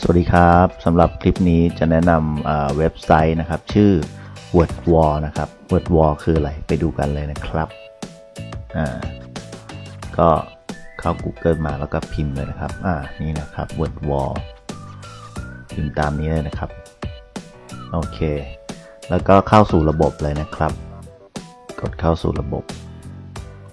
สวัสดีครับสำหรับคลิปนี้จะแนะนำเว็บไซต์นะครับ ชื่อ WordWall นะครับ WordWall คืออะไรไปดูกันเลยนะครับอ่าก็เข้า Google มาแล้วก็พิมพ์เลยนะครับอ่านี่นะครับ WordWall พิมพ์ตามนี้เลยนะครับ โอเค แล้วก็เข้าสู่ระบบเลยนะครับ กดเข้าสู่ระบบ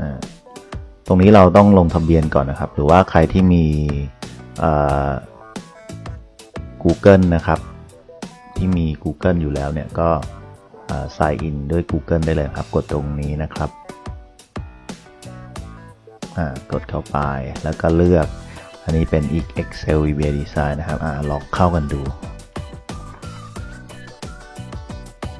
นะตรงนี้เราต้องลงทะเบียนก่อนนะครับ หรือว่าใครที่มีอ่อ Google นะครับ ที่มี Google อยู่แล้วเนี่ยก็เอ่อ sign in ด้วย Google ได้เลยครับ กดตรงนี้นะครับกดเข้าไปแล้วก็เลือก อันนี้เป็น Excel VBA Design นะครับอลองเข้ากันดู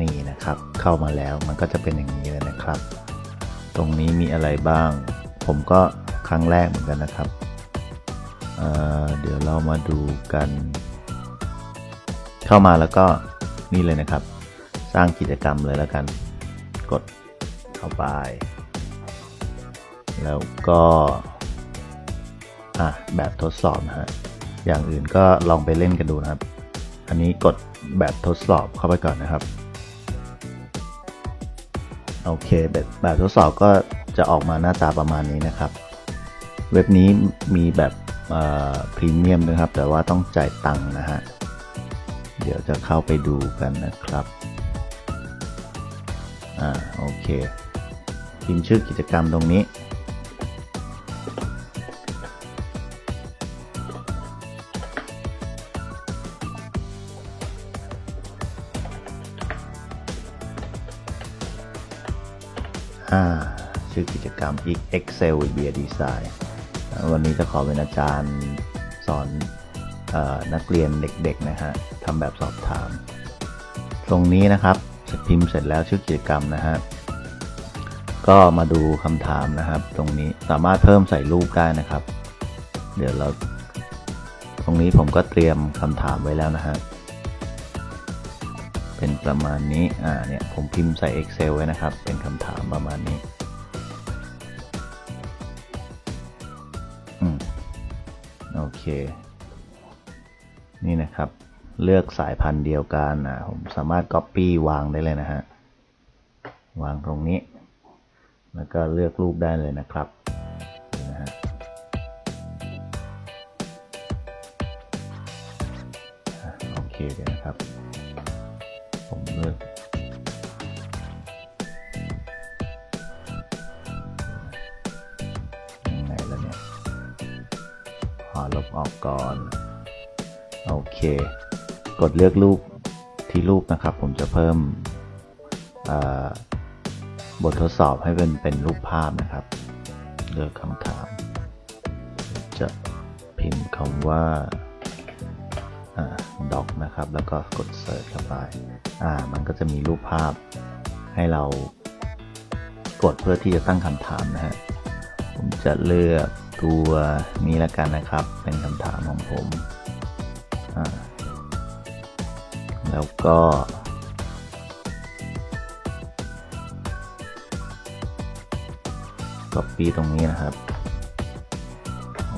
นี่นะครับเข้ามาแล้วมันก็จะเป็นอย่างนี้เลยนะครับ ตรงนี้มีอะไรบ้าง ผมก็ครั้งแรกเหมือนกันนะครับเเดี๋ยวเรามาดูกัน เข้ามาแล้วก็นี่เลยนะครับ สร้างกิจกรรมเลยแล้วกัน กดเข้าไป แล้วก็อะแบบทดสอบนะฮะอย่างอื่นก็ลองไปเล่นกันดูนะครับ อันนี้กดแบบทดสอบเข้าไปก่อนนะครับโอเคแบบแบบทดสอบก็จะออกมาหน้าตาประมาณนี้นะครับ เว็บนี้มีแบบพรีเมียมนะครับ แต่ว่าต้องจ่ายตังค์นะฮะ ดี๋ยวจะเข้าไปดูกันนะครับ อ่า โอเค พิมพ์ชื่อกิจกรรมตรงนี้ อ่า ชื่อกิจกรรม Excel VBA Design วันนี้จะขอเป็นอาจารย์สอนอนักเรียนเด็กๆนะฮะ ทำแบบสอบถาม ตรงนี้นะครับพิมพ์เสร็จแล้วชื่อกิจกรรมนะฮะก็มาดูคำถามนะครับ ตรงนี้สามารถเพิ่มใส่รูปได้นะครับ เดี๋ยวเราตรงนี้ผมก็เตรียมคำถามไว้แล้วนะฮะเป็นประมาณนี้ อ่า เนี่ย ผมพิมพ์ใส่ Excel ไว้นะครับ เป็นคำถามประมาณนี้ อืม โอเค นี่นะครับ เลือกสายพันธุ์เดียวกันนะผมสามารถ Copy วางได้เลยนะฮะ วางตรงนี้ แล้วก็เลือกรูปได้เลยนะครับนะฮะโอเคเดี๋ยวนะครับ ผมเลือกยังไงแล้วเนี่ยขอลบออกก่อน โอเค กดเลือกรูปที่รูปนะครับ ผมจะเพิ่มบททดสอบให้เป็นเป็นรูปภาพนะครับ เลือกคำถาม จะพิมพ์คำว่าด็อกนะครับ แล้วก็กดเสิร์ชเข้าไปอ่า มันก็จะมีรูปภาพให้เรากดเพื่อที่จะตั้งคำถามนะฮะ ผมจะเลือกตัวนี้แล้วกันนะครับ เป็นคำถามของผมอ่า แล้วก็ copy ตรงนี้นะครับ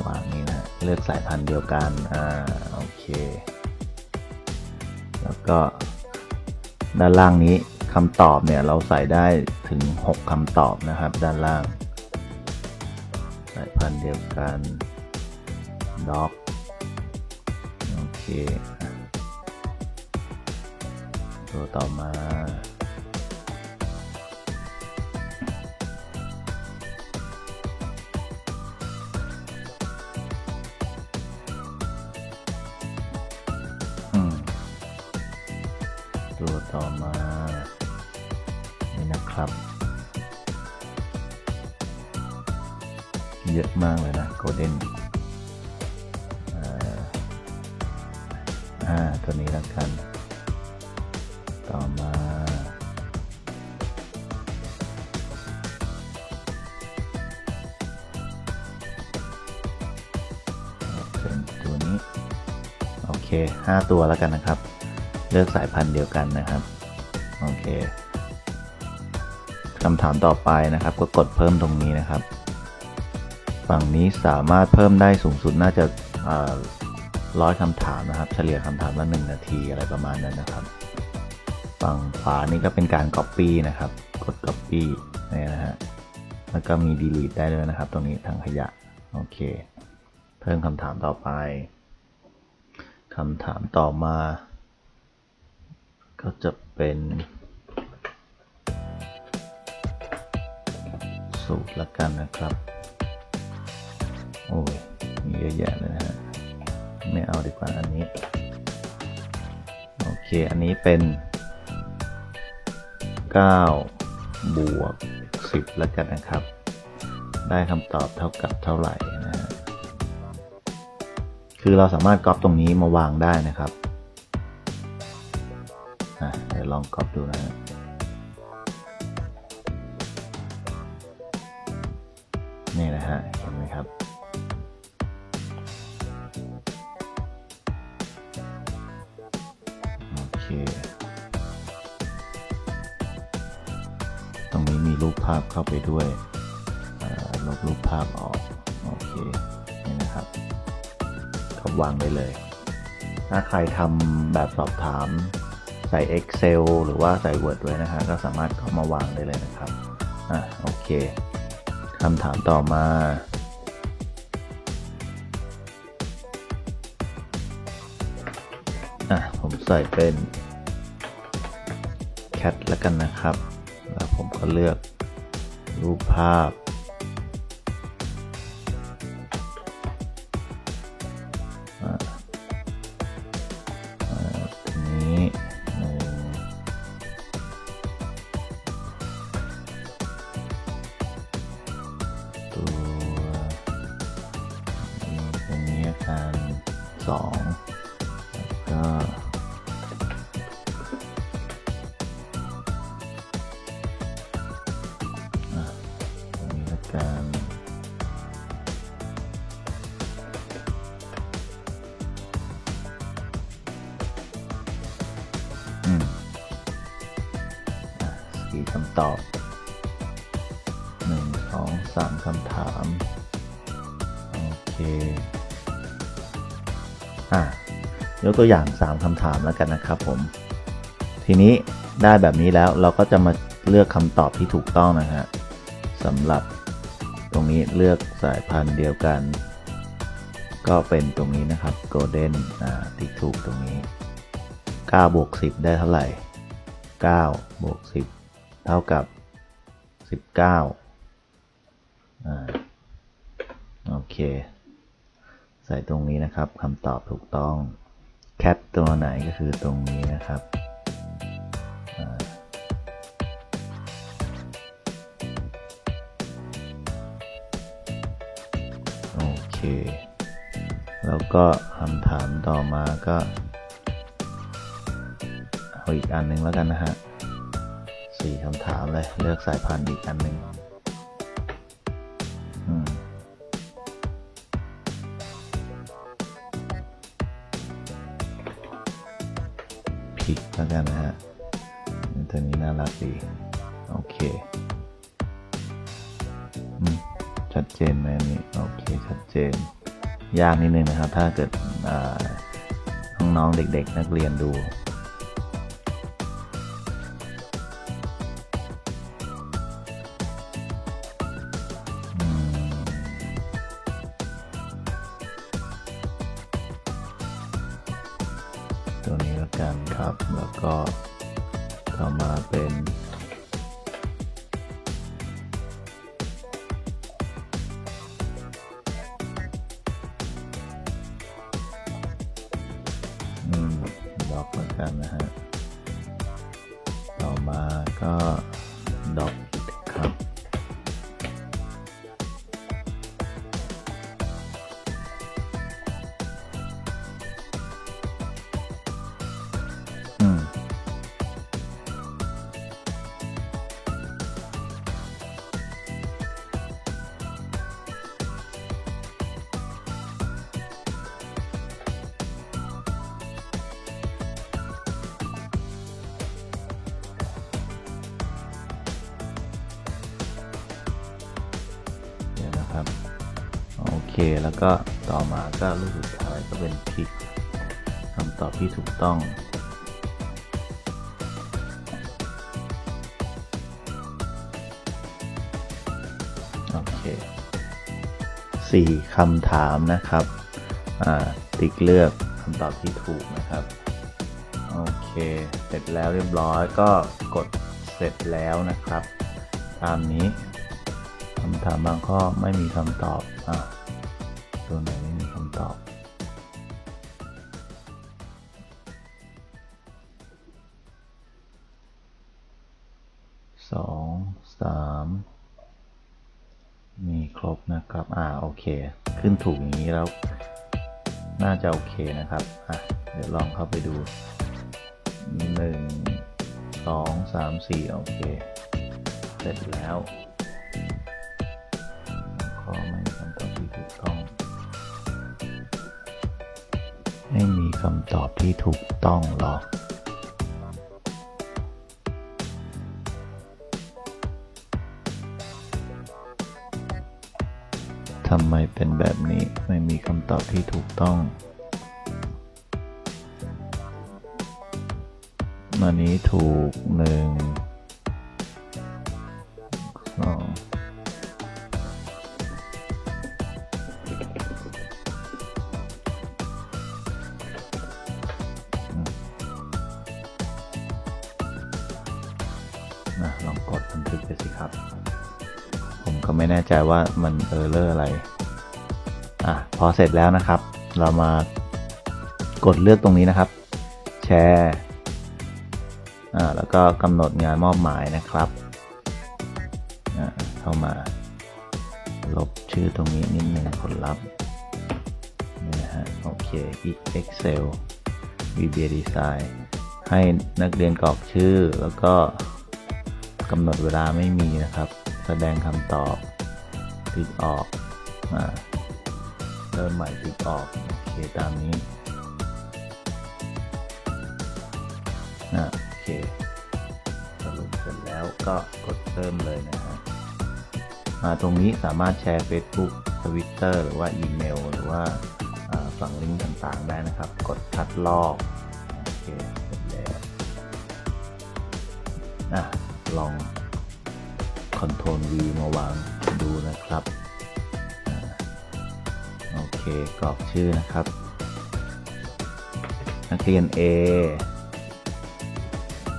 วางนี้นะเลือกสายพันธุ์เดียวกัน อ่า โอเค แล้วก็ ด้านล่างนี้คำตอบเนี่ย เราใส่ได้ถึง 6คำตอบนะครับ ด้านล่าง สายพันธุ์เดียวกันด็อกโอเค ตัวต่อมา 5 ตัวแล้วกันนะครับ เลือกสายพันธุ์เดียวกันนะครับ โอเคคำถามต่อไปนะครับ ก็กดเพิ่มตรงนี้นะครับ ฝั่งนี้สามารถเพิ่มได้สูงสุดน่าจะร้อยคำถามนะครับ เฉลี่ยคำถามละหนึ่งนาทีอะไรประมาณนั้นนะครับ ฝั่งขวานี่ก็เป็นการ Copy นะครับ กด Copy นี่นะฮะแล้วก็มี Delete ได้เลยนะครับ ตรงนี้ทางขยะ โอเค เพิ่มคำถามต่อไปำถามต่อมา ก็จะเป็น สูตรละกันนะครับ โอ้ยมีเยอะแยะเลยนะฮะ ไม่เอาดีกว่าอันนี้ โอเค อันนี้เป็น 9 บวก 10 แล้วกันนะครับ ได้คำตอบเท่ากับเท่าไหร่ คือเราสามารถก๊อปตรงนี้มาวางได้นะครับเดี๋ยวลองก๊อปดูนะฮะนี่นะฮะเห็นไหมครับ โอเค ตรงนี้มีรูปภาพเข้าไปด้วยลบรูปภาพออก โอเค ก็วางได้เลย ถ้าใครทำแบบสอบถามใส่ Excel หรือว่าใส่ Word ไว้นะฮะก็สามารถเข้ามาวางได้เลยนะครับอะโอเคคำถามต่อมา อะ ผมใส่เป็น cat แล้วกันนะครับ แล้วผมก็เลือกรูปภาพ สองก็อะตัวนี้อาการอืมอะสี่คำตอบหนึ่งสองสามคำถาม โอเค อะยกตัวอย่าง 3คำถามแล้วกันนะครับผม ทีนี้ได้แบบนี้แล้วเราก็จะมาเลือกคำตอบที่ถูกต้องนะฮะสำหรับตรงนี้เลือกสายพันธุ์เดียวกัน ก็เป็นตรงนี้นะครับ golden อ่าติ๊กถูกตรงนี้9บวก10 ได้เท่าไหร่9บวก10 เท่ากับ 19อ่าโอเค ส่ตรงนี้นะครับคำตอบถูกต้อง cat ตัวไหนก็คือตรงนี้นะครับโอเค แล้วก็คำถามต่อมาก็เอาอีกอันหนึงแล้วกันนะฮะสี่คำถามเลย เลือกสายพันธุ์อีกอันหนึ่ง น่ารักดีโอเคชัดเจนไหมนี่โอเคชัดเจน ยากนิดนึงนะครับ ถ้าเกิดอ่าน้องๆเด็ก ๆ นักเรียนดู ดอกแล้วกันนะฮะ ต่อมาก็ดอก แล้วก็ต่อมาก็รูปสุดท้ายก็เป็นพริกำตอบที่ถูกต้องโอเคสี่คำถามนะครับติ๊กเลือกคำตอบที่ถูกนะครับโอเค เสร็จแล้วเรียบร้อยก็กดเสร็จแล้วนะครับ ตามนี้คำถามบางข้อไม่มีคำตอบอะ ตัวไหนไม่มีคำตอบ สองสามมีครบนะครับ อ่า โอเค ขึ้นถูกอย่างนี้แล้ว น่าจะโอเคนะครับ อะ เดี๋ยวลองเข้าไปดูหนึ่งสองสามสี่โอเค เสร็จแล้ว คำตอบที่ถูกต้องหรอทำไมเป็นแบบนี้ไม่มีคำตอบที่ถูกต้องอันนี้ถูกหนึ่ง ไม่แน่ใจว่ามันเออร์เลอร์อะไรอะพอเสร็จแล้วนะครับ เรามากดเลือกตรงนี้นะครับ แชร์อ่าแล้วก็กำหนดงานมอบหมายนะครับอ่าเข้ามา ลบชื่อตรงนี้นิดนึงผลลัพธ์นี่นะฮะโอเคอีก Excel VBA Design ให้นักเรียนกรอกชื่อแล้วก็กำหนดเวลาไม่มีนะครับ แสดงคำตอบ ติ๊กออกอ่าเริ่มใหม่ติ๊กออกโอเคตามนี้อ่าโอเคสรุปเสร็จแล้วก็กดเริ่มเลยนะฮะมาตรงนี้สามารถแชร์ Facebook Twitter หรือว่าอีเมล หรือว่าอ่าฝั่งลิงก์ต่างๆได้นะครับ กดคัดลอกโอเคเสร็จแล้วอะลอง Ctrl V มาวาง ดูนะครับอโอเคกรอกชื่อนะครับ นักเรียน A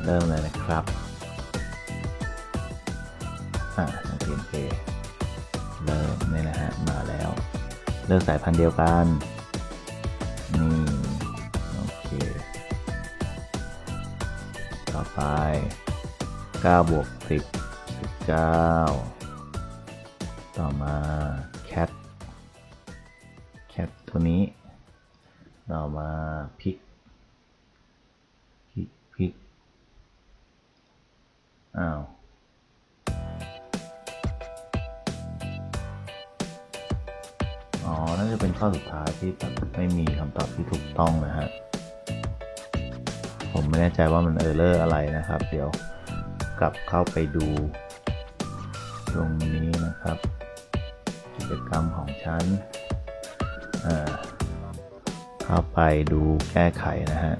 เริ่มเลยนะครับอ่านักเรียน A เริ่มนี่นะฮะมาแล้ว เลือกสายพันธุ์เดียวกันนี่โอเค ต่อไป9บวก10 19 ต่อมา cat cat ตัวนี้ ต่อมาพิกพิกพิกอ้าวอ๋อน่าจะเป็นข้อสุดท้ายที่แบบไม่มีคำตอบที่ถูกต้องนะฮะ ผมไม่แน่ใจว่ามันเออร์เลอร์อะไรนะครับ เดี๋ยวกลับเข้าไปดูตรงนี้นะครับ จกรรมของฉันเข้าไปดูแก้ไขนะฮะ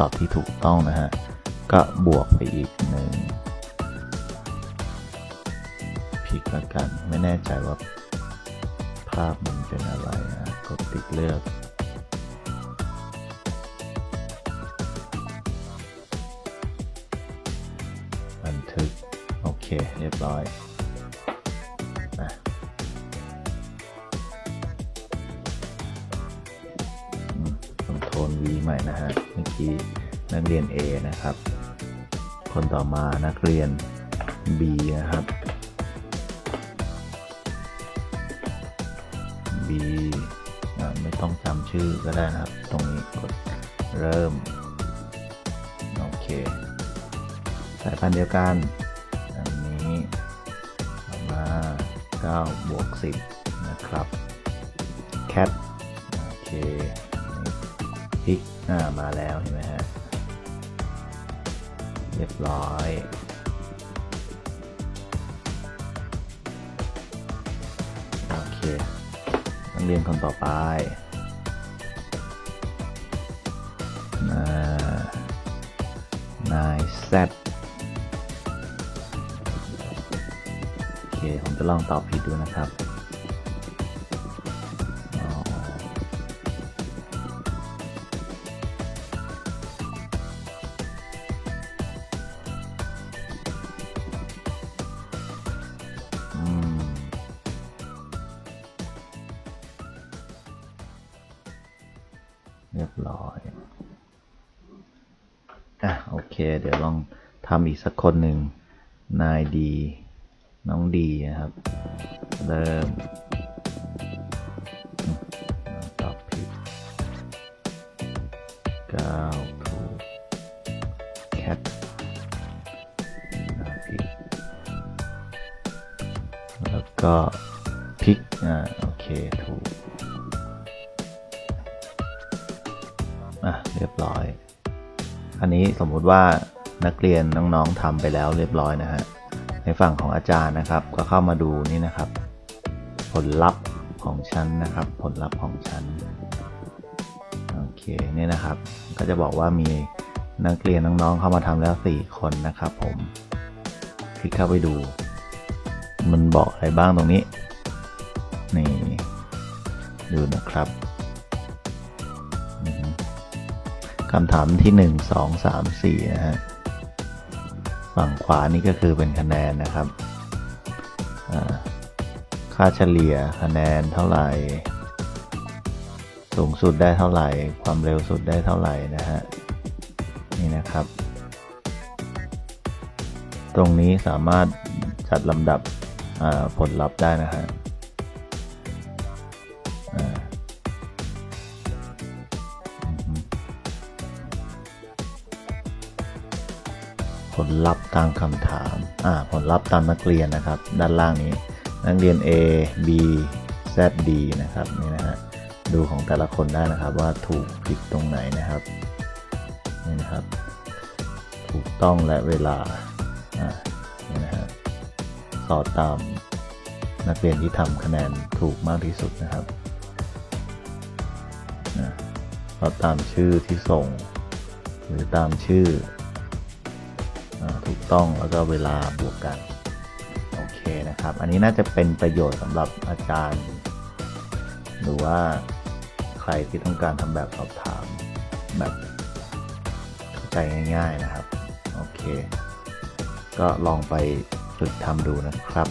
ตอบที่ถูกต้องนะฮะ ก็บวกไปอีกหนึ่งผิดละกัน ไม่แน่ใจว่า ภาพมันเป็นอะไรนะกดติ๊กเลือกบันทึก โอเค เรียบร้อย นะฮะเมื่อกี้นักเรียน A นะครับ คนต่อมานักเรียน B นะครับ B ไม่ต้องจำชื่อก็ได้นะครับ ตรงนี้กดเริ่ม โอเค สายพันธุ์เดียวกันอันนี้มา9บวก10 นะครับ cat โอเค อ่ามาแล้วเห็นไหมฮะเรียบร้อยโอเคนักเรียนคนต่อไปนานายแซดโอเค ผมจะลองตอบผิดดูนะครับ สักคนหนึ่งนายดี น้องดีนะครับ เริ่มตอบผิดเก้าถูกแคทผิดแล้วก็พิกอ่าโอเค ถูก อะ เรียบร้อย อันนี้สมมุติว่า นักเรียนน้องๆทำไปแล้วเรียบร้อยนะฮะในฝั่งของอาจารย์นะครับ ก็เข้ามาดูนี่นะครับ ผลลัพธ์ของชั้นนะครับ ผลลัพธ์ของชั้นโอเคนี่นะครับ ก็จะบอกว่ามีนักเรียนน้องๆเข้ามาทำแล้ว 4 คนนะครับผมคลิกเข้าไปดู มันบอกอะไรบ้างตรงนี้ นี่ ดูนะครับคำถามที่หนึ่งสองสามสี่นะฮะ ฝั่งขวานี่ก็คือเป็นคะแนนนะครับ ค่าเฉลี่ยคะแนนเท่าไหร่ สูงสุดได้เท่าไหร่ ความเร็วสุดได้เท่าไหร่นะฮะ นี่นะครับ ตรงนี้สามารถจัดลำดับผลลัพธ์ได้นะฮะ ลัพธ์ตามคำถาม อ่า ผลลัพธ์ตามนักเรียนนะครับ ด้านล่างนี้ นักเรียน A B Z D นะครับนี่นะฮะดูของแต่ละคนได้นะครับว่าถูกผิดตรงไหนนะครับนี่นะครับ ถูกต้องและเวลาอ่านี่นะฮะสอดตามนักเรียนที่ทำคะแนนถูกมากที่สุดนะครับสอดตามชื่อที่ส่ง หรือตามชื่อ ถูกต้องแล้วก็เวลาบวกกัน โอเคนะครับ อันนี้น่าจะเป็นประโยชน์สำหรับอาจารย์ หรือว่าใครที่ต้องการทำแบบสอบถามแบบเข้าใจง่าย ๆนะครับ โอเค ก็ลองไปฝึกทำดูนะครับ